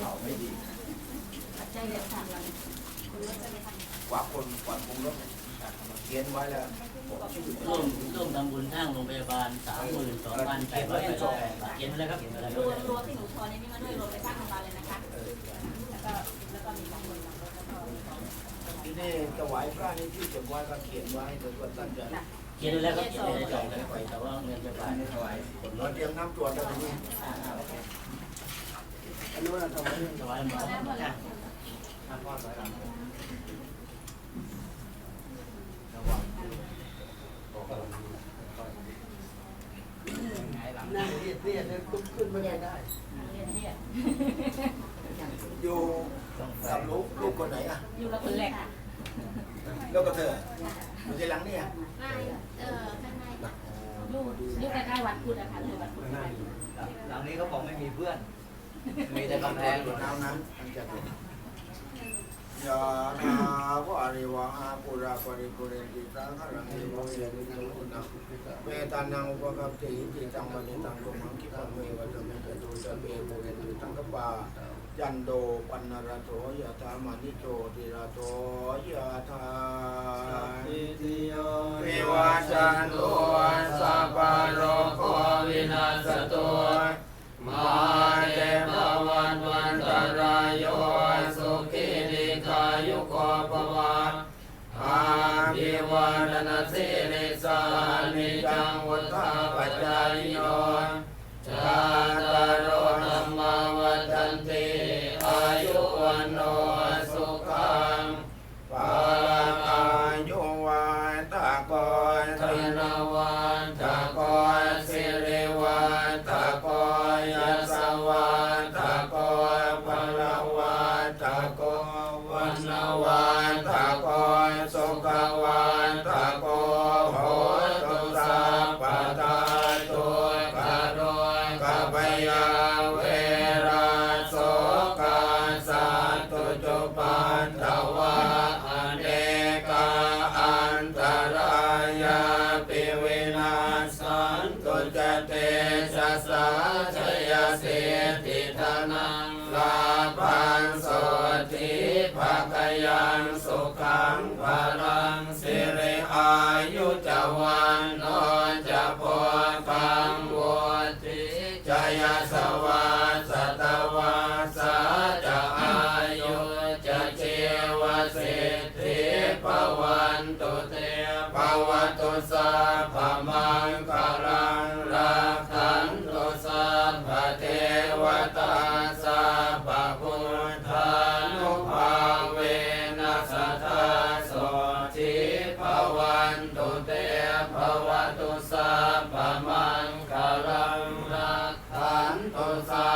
เผาไม่ดีาคุกว่าคนกว่าคงรถเขียนไว้แล้วร่วมร่วมทำบุญสร้างโรงพยาบาลสามหมื่นสองพันแปดร้อยเขียนไว้แล้วครับเขียนไปแล้วรัมรวมที่หนูทอนนี่มันด้วยรวมไปสร้างโรงพยาบาลเลยนะคะแล้วก็แล้วก็มีสองหมื่นี่จะไหวายพระนี่ที่จะไว้ก็เขียนไว้โดยว่าตั้งใจเขียนแล้วก็เขียนในจแล้วไปแต่ว่าเงินจะไปหวายรถเตรียมน้ำตัวจแล้วนี่ อันนู้นนะทำไมถวายหมอน้ำพ่อถอยหลังระวังนั่งเรียดเรียดแล้วลุกขึ้นไม่ได้ได้เรียนเรียนอยู่กับลูกลูกคนไหนอะอยู่กับคนแรกค่ะแล้วก็เธออยู่ที่หลังเนี่ยไม่เออข้างในอยู่อยู่ใกล้ๆวัดพุทธนะคะเลยวัดพุทธใกล้อยู่หลังนี้เขาบอกไม่มีเพื่อน มีแต่กำแพงงอยู่น้ำนั้นมันจะเป็นยาณาวาริวหาปุราปริปุเรติสังขลังเอวเยนิสังคุนังเมตานังอุปกัปติหิติจังวันตังกุมังคิปังเมวัตเมตตุสัพเพปุเรนติสังกปาจันโดปันนรโตยะธามานิโจติระโตยะธาวิวัชชันตุ ภิวาทนาสิริสานิจังวุฒาปัจจายโย อนสุขวันตะโกโหตุสัพพะทาตุกะโดยกะปยาเวราโสกาสัตตุจุปันตวะอเนกาอันตรายาปิวินาสันตุจเตชะสาชยสิทธิธนังลาภันโสธิภาคยังสุขังพลั ยสวัส ตุสา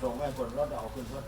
咱们也不知道这火车。